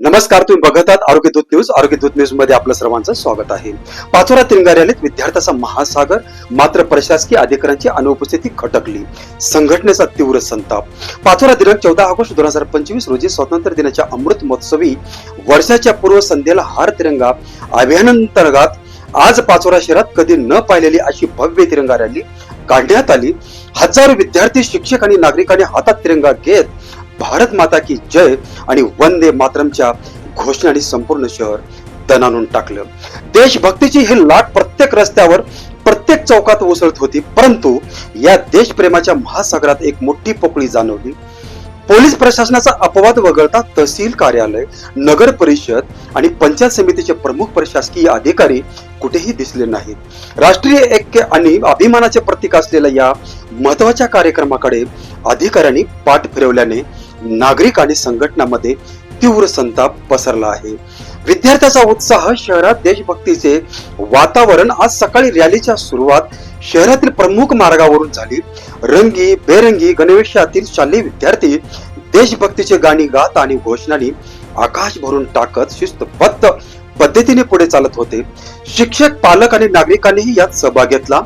नमस्कार तुम्ही बघत आहात आरोग्य दूत न्यूज. आरोग्य दूत न्यूजमध्ये आपलं सर्वांचं स्वागत आहे. पाचोरा तिरंगाऱ्यालीत विद्यार्थ्याचा महासागर. मात्र प्रशासकीय अधिकाऱ्यांची अनुपस्थिती खटकली. संघटनेचा तीव्र संताप. पाचोरा दिनांक चौदा ऑगस्ट दोन हजार पंचवीस रोजी स्वातंत्र्य दिनाच्या अमृत महोत्सवी वर्षाच्या पूर्व संध्येला हार तिरंगा अभियानांतर्गत आज पाचोरा शहरात कधी न पाहिलेली अशी भव्य तिरंगा रॅली काढण्यात आली. हजारो विद्यार्थी शिक्षक आणि नागरिकांनी हातात तिरंगा घेत भारत माता की जय आणि वंदे मातरमच्या घोषणाने संपूर्ण शहर दणानून टाकलं. देशभक्तीची ही लाट प्रत्येक रस्त्यावर प्रत्येक चौकात उसळत होती परंतु या देशप्रेमाच्या महासागरात एक मोठी पोकळी जाणवली. पोलीस प्रशासनाचा अपवाद वगळता तहसील कार्यालय नगर परिषद आणि पंचायत समितीचे प्रमुख प्रशासकीय अधिकारी कुठेही दिसले नाहीत. राष्ट्रीय ऐक्य आणि अभिमानाचे प्रतीक असलेल्या या महत्त्वाच्या कार्यक्रमाकडे अधिकाऱ्यांनी पाठ फिरवल्याने नागरिक आणि संघटनांमध्ये तीव्र संताप पसरला आहे. विद्यार्थ्याचा उत्साह शहरात देशभक्तीचे वातावरण आज सकाळी रॅलीच्या सुरुवात शहरातील प्रमुख मार्गावरून झाली. रंगी बेरंगी गणवेशातील शालेय विद्यार्थी देशभक्तीचे गाणी गात आणि घोषणानी आकाश भरून टाकत शिस्तबद्ध पद्धतीने पुढे चालत होते. शिक्षक पालक आणि नागरिकांनीही यात सहभाग घेतला.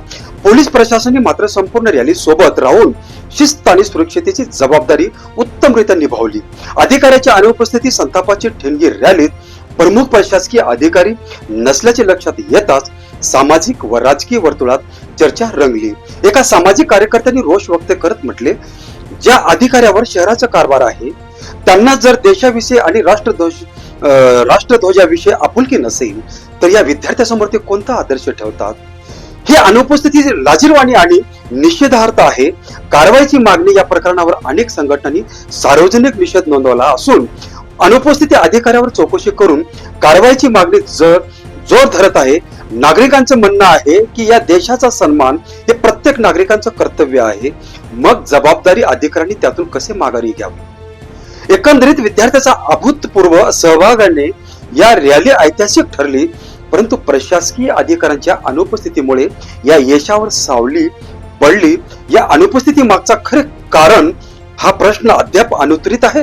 पोलीस प्रशासनाने मात्र संपूर्ण रॅली सोबत राहून शिस्त आणि सुरक्षतेची जबाबदारी उत्तमरित्या निभावली. अधिकाऱ्याच्या अनुपस्थिती संतापाची ठिणगी रॅलीत प्रमुख प्रशासकीय अधिकारी नसल्याचे लक्षात येताच सामाजिक व राजकीय वर्तुळात चर्चा रंगली. एका सामाजिक कार्यकर्त्यांनी रोष व्यक्त करत म्हटले ज्या अधिकाऱ्यावर शहराचा कारभार आहे त्यांना जर देशाविषयी आणि राष्ट्रध्वज राष्ट्रध्वजाविषयी आपुलकी नसेल तर या विद्यार्थ्यासमोर ते कोणता आदर्श ठेवतात? ही अनुपस्थिती लाजीरवाणी आणि निषेधार्थ आहे. कारवाईची मागणी या प्रकरणावर अनेक संघटनांनी सार्वजनिक निषेध नोंदवला असून अनुपस्थिती अधिकाऱ्यावर चौकशी करून कारवाईची मागणी जर जोर धरत आहे. नागरिकांचं म्हणणं आहे की या देशाचा सन्मान हे प्रत्येक नागरिकांचं कर्तव्य आहे. मग जबाबदारी अधिकाऱ्यांनी त्यातून कसे माघारी घ्यावी? एकंदरीत विद्यार्थ्याचा अभूतपूर्व सहभागाने या रॅली ऐतिहासिक ठरली. परंतु प्रशासकीय अधिकाऱ्यांच्या अनुपस्थितीमुळे या यशावर सावली पडली. या अनुपस्थिती मागचा खरे कारण हा प्रश्न अद्याप अनुत्तरित आहे.